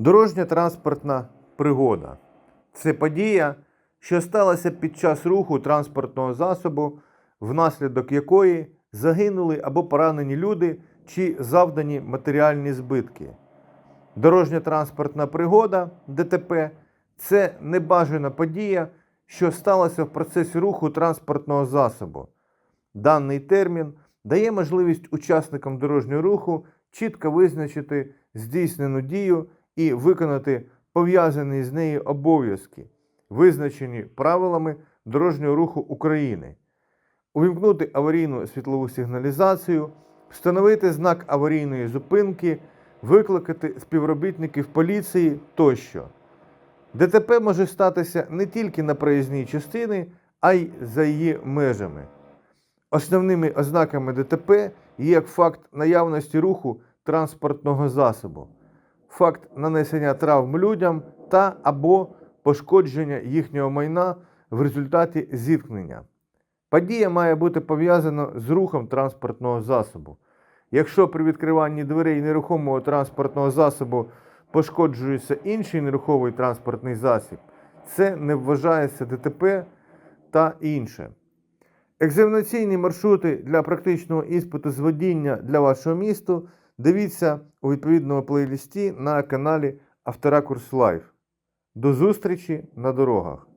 Дорожня транспортна пригода це подія, що сталася під час руху транспортного засобу, внаслідок якої загинули або поранені люди чи завдані матеріальні збитки. Дорожня транспортна пригода ДТП це небажана подія, що сталася в процесі руху транспортного засобу. Даний термін дає можливість учасникам дорожнього руху чітко визначити здійснену дію і виконати пов'язані з нею обов'язки, визначені правилами дорожнього руху України, увімкнути аварійну світлову сигналізацію, встановити знак аварійної зупинки, викликати співробітників поліції тощо. ДТП може статися не тільки на проїзній частині, а й за її межами. Основними ознаками ДТП є як факт наявності руху транспортного засобу, факт нанесення травм людям та або пошкодження їхнього майна в результаті зіткнення. Подія має бути пов'язана з рухом транспортного засобу. Якщо при відкриванні дверей нерухомого транспортного засобу пошкоджується інший нерухомий транспортний засіб, це не вважається ДТП та інше. Екзаменаційні маршрути для практичного іспиту з водіння для вашого місту дивіться у відповідному плейлісті на каналі Авторакурс Лайф. До зустрічі на дорогах!